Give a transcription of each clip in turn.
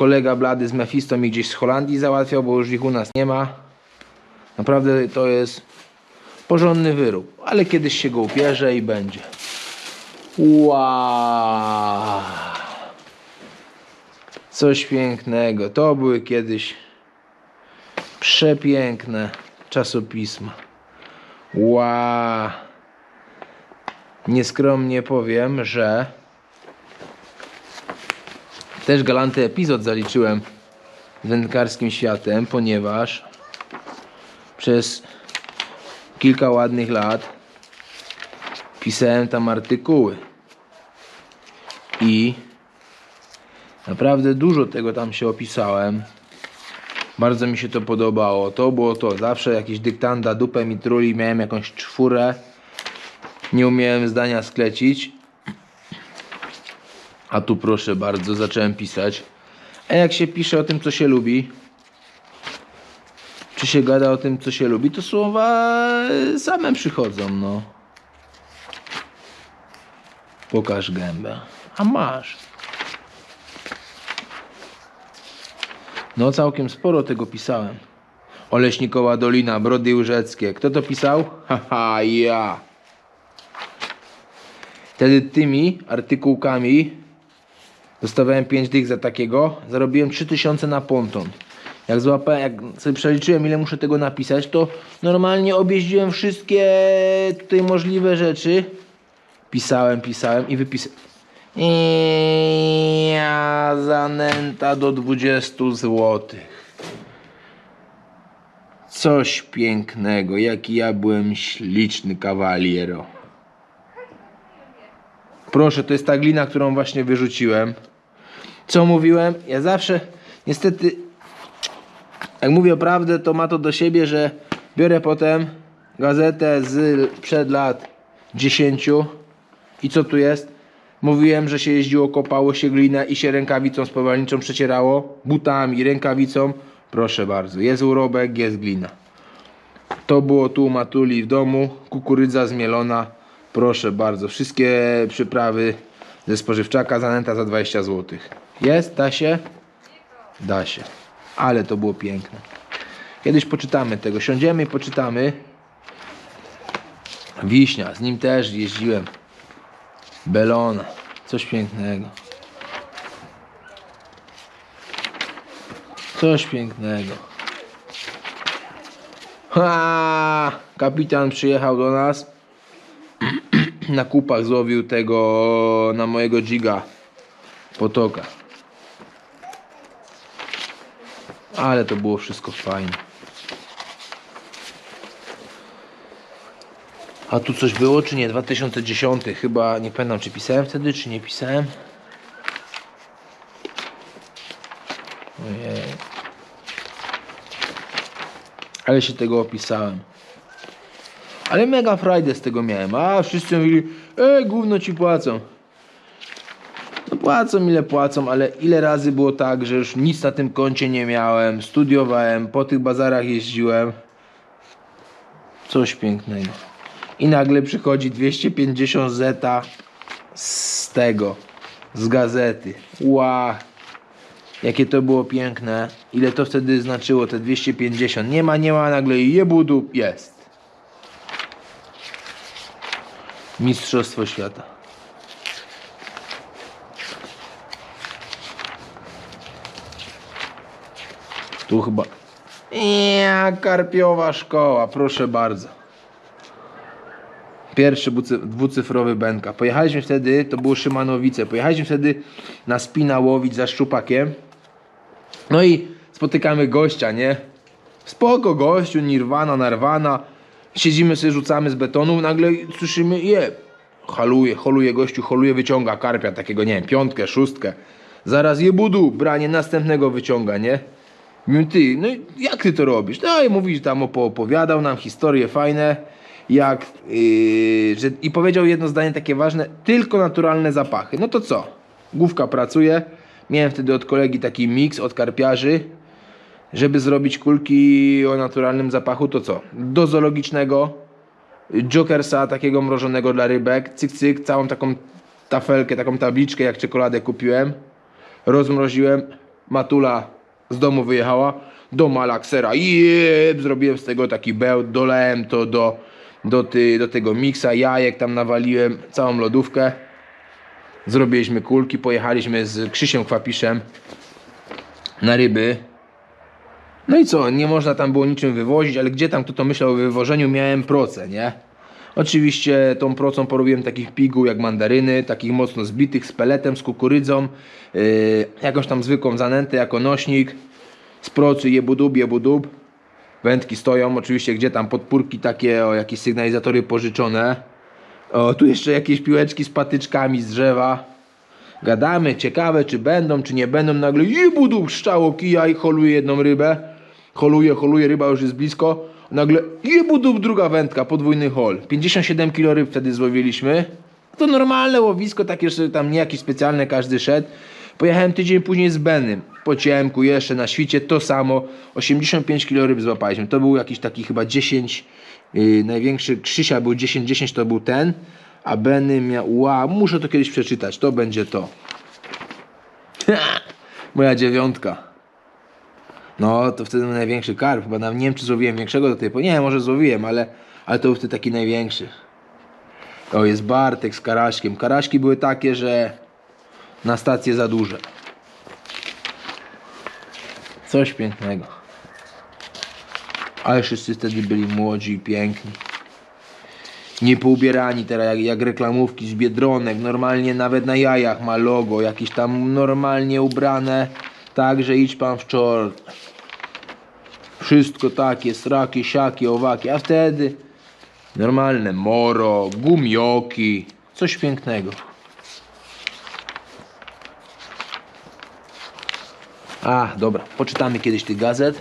kolega blady z Mephisto mi gdzieś z Holandii załatwiał, bo już ich u nas nie ma. Naprawdę to jest porządny wyrób, ale kiedyś się go upierze i będzie. Wow. Coś pięknego. To były kiedyś przepiękne czasopisma. Wow. Nieskromnie powiem, że też galanty epizod zaliczyłem wędkarskim światem, ponieważ przez kilka ładnych lat pisałem tam artykuły. I naprawdę dużo tego tam się opisałem. Bardzo mi się to podobało. To było to. Zawsze jakiś dyktanda, dupę mi truli, miałem jakąś czwórę. Nie umiałem zdania sklecić. A tu proszę bardzo, zacząłem pisać. A jak się pisze o tym, co się lubi, czy się gada o tym, co się lubi, to słowa same przychodzą, no. Pokaż gębę. A masz. No całkiem sporo tego pisałem. Oleśnikowa Dolina, Brody Łyżeckie. Kto to pisał? Haha, ja. Wtedy tymi artykułkami dostawałem 5 dych za takiego. Zarobiłem 3000 na ponton. Jak złapałem, jak sobie przeliczyłem ile muszę tego napisać, to normalnie objeździłem wszystkie tutaj możliwe rzeczy. Pisałem, pisałem i wypisałem. Ja zanęta do 20 złotych. Coś pięknego, jaki ja byłem śliczny kawaliero. Proszę, to jest ta glina, którą właśnie wyrzuciłem. Co mówiłem? Ja zawsze, niestety, jak mówię prawdę, to ma to do siebie, że biorę potem gazetę z przed lat 10 i co tu jest? Mówiłem, że się jeździło, kopało się glinę i się rękawicą spowalniczą przecierało, butami, rękawicą. Proszę bardzo, jest urobek, jest glina. To było tu u Matuli w domu, kukurydza zmielona. Proszę bardzo, wszystkie przyprawy ze spożywczaka, zanęta za 20 zł. Jest? Da się? Da się. Ale to było piękne. Kiedyś poczytamy tego, siądziemy i poczytamy. Wiśnia, z nim też jeździłem. Belona, coś pięknego. Coś pięknego. Ha! Kapitan przyjechał do nas. Na kupach złowił tego na mojego dziga potoka. Ale to było wszystko fajne. A tu coś było czy nie? 2010 chyba, nie pamiętam czy pisałem wtedy, czy nie pisałem. Ojej. Ale się tego opisałem. Ale mega frajdę z tego miałem. A wszyscy mówili, ej gówno ci płacą. No płacą ile płacą, ale ile razy było tak, że już nic na tym koncie nie miałem. Studiowałem, po tych bazarach jeździłem. Coś pięknego. I nagle przychodzi 250 zeta z tego, z gazety. Ła, jakie to było piękne. Ile to wtedy znaczyło, te 250. Nie ma, nie ma, nagle jebudu, jest. Mistrzostwo świata. Tu chyba. Ja, karpiowa szkoła, proszę bardzo. Pierwszy dwucy- dwucyfrowy Benka. Pojechaliśmy wtedy, to było Szymanowice. Pojechaliśmy wtedy na spina łowić za szczupakiem. No i spotykamy gościa, nie? Spoko gościu, nirwana, narwana. Siedzimy sobie, rzucamy z betonu, nagle słyszymy, je, haluje, holuje gościu, holuje, wyciąga karpia, takiego, nie wiem, piątkę, szóstkę. Zaraz je budu, branie następnego wyciąga, nie? Mówię, ty, no jak ty to robisz? No i mówi, że tam opowiadał nam historie fajne, jak, yy, że, i powiedział jedno zdanie takie ważne, tylko naturalne zapachy. No to co? Główka pracuje, miałem wtedy od kolegi taki miks od karpiarzy, żeby zrobić kulki o naturalnym zapachu, to co? Do zoologicznego, jokersa takiego mrożonego dla rybek, cyk cyk, całą taką tafelkę, taką tabliczkę jak czekoladę kupiłem, rozmroziłem, Matula z domu wyjechała do malaksera. Jeb, zrobiłem z tego taki bełt, dolałem to do, do, ty, do tego miksa, jajek tam nawaliłem, całą lodówkę. Zrobiliśmy kulki, pojechaliśmy z Krzysiem Kwapiszem na ryby. No i co, nie można tam było niczym wywozić, ale gdzie tam kto to myślał o wywożeniu, miałem proce, nie? Oczywiście tą procą porobiłem takich piguł jak mandaryny, takich mocno zbitych z peletem, z kukurydzą, yy, jakąś tam zwykłą zanętę jako nośnik, z procy jebudub, jebudub. Wędki stoją, oczywiście gdzie tam podpórki takie, o jakieś sygnalizatory pożyczone. O, tu jeszcze jakieś piłeczki z patyczkami z drzewa. Gadamy, ciekawe czy będą, czy nie będą. Nagle jebudub szczało kija i holuje jedną rybę. Holuje, holuje, ryba już jest blisko. Nagle jebudub druga wędka, podwójny hol. 57 kg ryb wtedy złowiliśmy. To normalne łowisko, takie że tam nie jakieś specjalne, każdy szedł. Pojechałem tydzień później z Benem. Po ciemku, jeszcze na świcie, to samo. 85 kg ryb złapaliśmy. To był jakiś taki chyba 10, yy, największy Krzysia był 10-10, to był ten. A Benny miał, wow, muszę to kiedyś przeczytać, to będzie to. Moja dziewiątka. No, to wtedy największy karp. Chyba nawet nie wiem, czy złowiłem większego do tej pory. Nie, może złowiłem, ale, ale to był wtedy taki największy. O, jest Bartek z Karaśkiem. Karaśki były takie, że na stację za duże. Coś pięknego. Ale wszyscy wtedy byli młodzi i piękni. Nie poubierani teraz jak, jak reklamówki z Biedronek. Normalnie nawet na jajach ma logo. Jakieś tam normalnie ubrane. Tak, że idź pan w czort. Wszystko takie, sraki, siaki, owaki. A wtedy normalne moro, gumioki. Coś pięknego. A, dobra, poczytamy kiedyś tych gazet.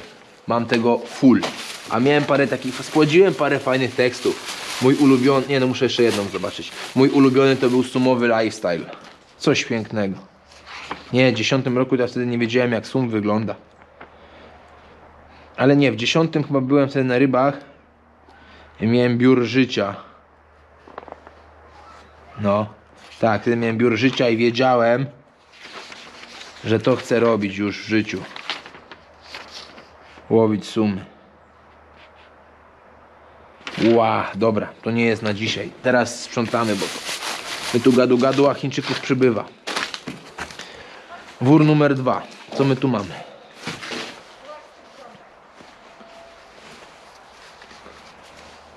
Mam tego full. A miałem parę takich, spłodziłem parę fajnych tekstów. Mój ulubiony, nie no muszę jeszcze jedną zobaczyć. Mój ulubiony to był sumowy lifestyle. Coś pięknego. Nie, w dziesiątym roku to ja wtedy nie wiedziałem jak sum wygląda. Ale nie, w dziesiątym chyba byłem wtedy na rybach. I miałem biur życia. No, tak, wtedy miałem biur życia i wiedziałem, że to chcę robić już w życiu. Łowić sumy. Ła, dobra, to nie jest na dzisiaj. Teraz sprzątamy, bo my tu gadu gadu, a Chińczyków przybywa. Wór numer dwa. Co my tu mamy?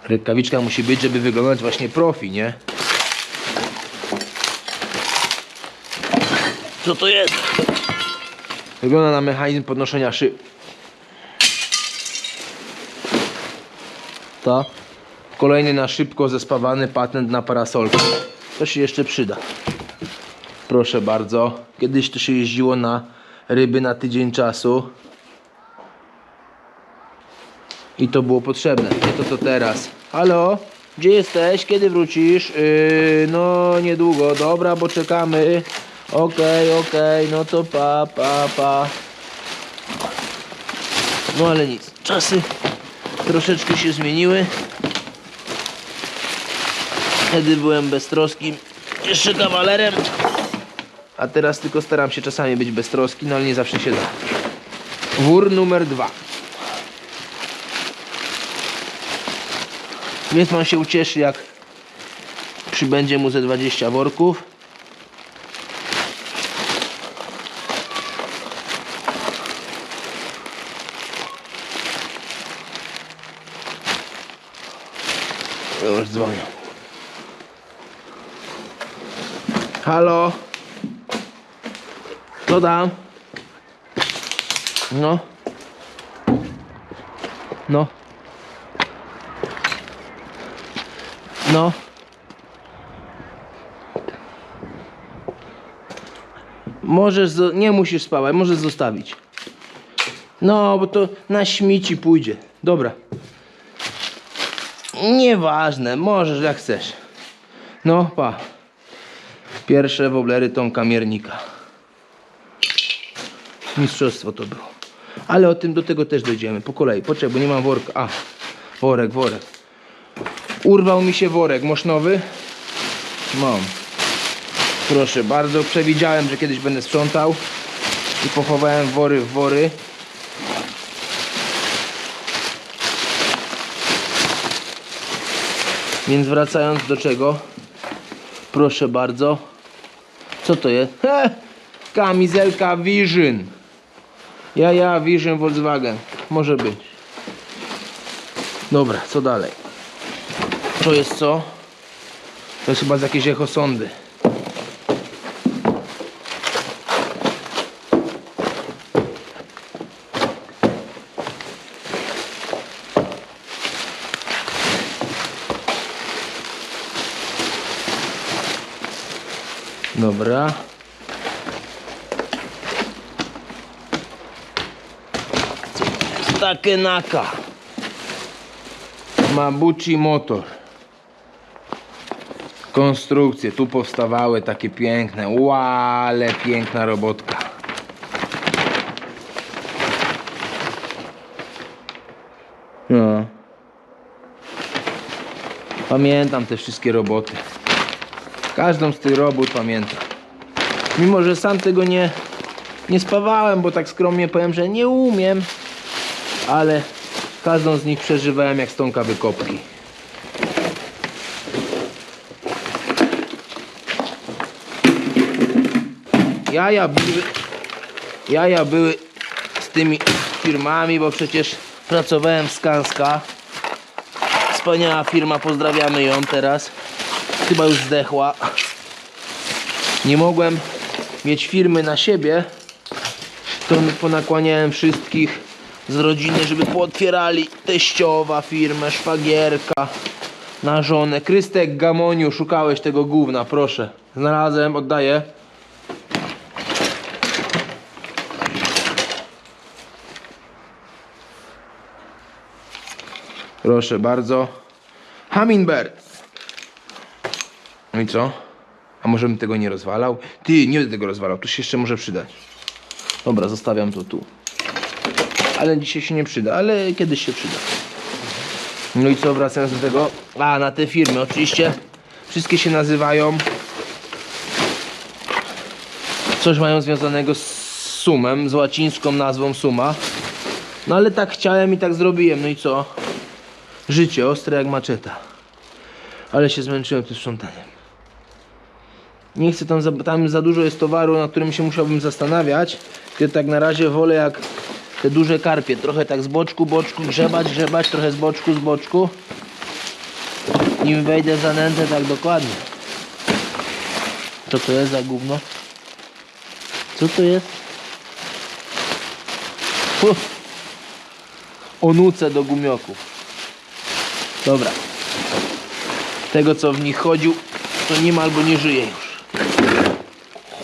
Rękawiczka musi być, żeby wyglądać właśnie profi, nie? Co to jest? Wygląda na mechanizm podnoszenia szyb. To kolejny na szybko zespawany patent na parasolkę. To się jeszcze przyda. Proszę bardzo. Kiedyś to się jeździło na ryby na tydzień czasu. I to było potrzebne. Nie to co teraz. Halo? Gdzie jesteś? Kiedy wrócisz? Yy, no niedługo. Dobra, bo czekamy. Okej, okej, no to pa, pa, pa. No ale nic. Czasy troszeczkę się zmieniły. Wtedy byłem beztroskim, jeszcze kawalerem. A teraz tylko staram się czasami być beztroski, no ale nie zawsze się da. Wór numer dwa. Więc pan się ucieszy, jak przybędzie mu ze 20 worków. Już dzwonią. Halo? Co tam? No. No. No. Możesz, nie musisz spawać, możesz zostawić. No, bo to na śmieci pójdzie. Dobra. Nieważne, możesz jak chcesz. No, pa. Pierwsze woblery Tomka Miernika. Mistrzostwo to było. Ale o tym do tego też dojdziemy. Po kolei. Poczekaj, bo nie mam worka. A, worek, worek. Urwał mi się worek. Masz nowy? Mam. Proszę bardzo. Przewidziałem, że kiedyś będę sprzątał. i pochowałem wory w wory. Więc wracając do czego? Proszę bardzo. Co to jest? He, kamizelka Vision. Ja, ja, Vision Volkswagen. Może być. Dobra, co dalej? To jest co? To jest chyba z jakiejś echosondy. Dobra. To jest? Takenaka. Mabuchi Motor. Konstrukcje tu powstawały takie piękne. Ła, ale piękna robotka. No. Pamiętam te wszystkie roboty. Każdą z tych robót pamiętam. Mimo, że sam tego nie, nie spawałem, bo tak skromnie powiem, że nie umiem, ale każdą z nich przeżywałem jak stonka wykopki. Jaja były, jaja były z tymi firmami, bo przecież pracowałem w Skanska. Wspaniała firma, pozdrawiamy ją teraz. Chyba już zdechła. Nie mogłem mieć firmy na siebie, to ponakłaniałem wszystkich z rodziny, żeby pootwierali teściowa firmę, szwagierka, na żonę. Krystek Gamoniu, szukałeś tego gówna, proszę. Znalazłem, oddaję. Proszę bardzo. Hummingbird. No i co? A może bym tego nie rozwalał? Ty, nie będę tego rozwalał, tu się jeszcze może przydać. Dobra, zostawiam to tu. Ale dzisiaj się nie przyda, ale kiedyś się przyda. No i co, wracając do tego? A, na te firmy, oczywiście wszystkie się nazywają coś mają związanego z sumem, z łacińską nazwą suma. No ale tak chciałem i tak zrobiłem, no i co? Życie ostre jak maczeta. Ale się zmęczyłem tym sprzątaniem. Nie chcę tam tam za dużo jest towaru, na którym się musiałbym zastanawiać. Tylko tak na razie wolę jak te duże karpie. Trochę tak z boczku, boczku, grzebać, grzebać, trochę z boczku, z boczku. Nim wejdę w zanętę tak dokładnie. Co to jest za gówno? Co to jest? Fu. Onuce do gumioków. Dobra. Tego co w nich chodził, to nie ma albo nie żyje już.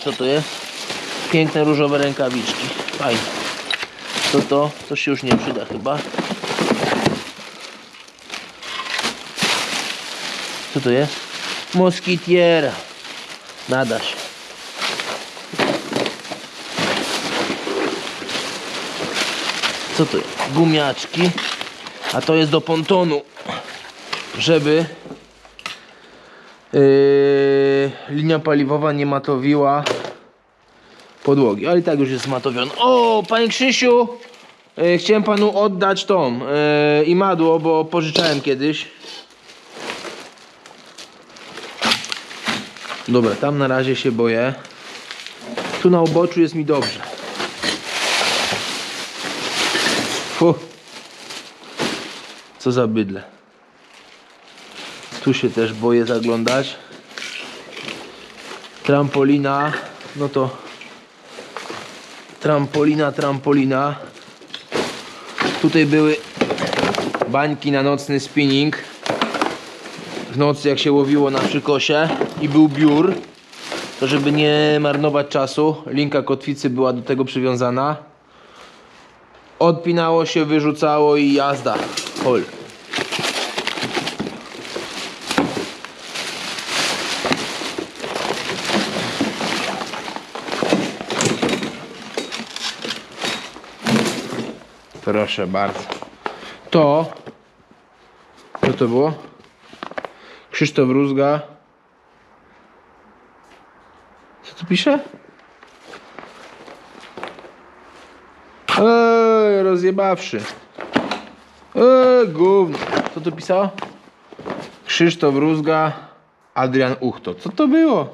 Co to jest? Piękne różowe rękawiczki. Fajne. Co to? To się już nie przyda chyba. Co to jest? Moskitiera. Nada się. Co to jest? Gumiaczki. A to jest do pontonu, żeby yy, linia paliwowa nie matowiła podłogi. Ale i tak już jest zmatowiona. O, panie Krzysiu! Yy, chciałem panu oddać tą yy, imadło, bo pożyczałem kiedyś. Dobra, tam na razie się boję. Tu na uboczu jest mi dobrze. Fuh. Co za bydle. Tu się też boję zaglądać. Trampolina, no to trampolina, trampolina. Tutaj były bańki na nocny spinning. W nocy jak się łowiło na przykosie i był biur, to żeby nie marnować czasu, linka kotwicy była do tego przywiązana. Odpinało się, wyrzucało i jazda. Hol. Proszę bardzo. To. Co to było? Krzysztof Rózga. Co tu pisze? rozjebawszy. Eee, gówno. Co tu pisało? Krzysztof Rózga, Adrian Uchto. Co to było?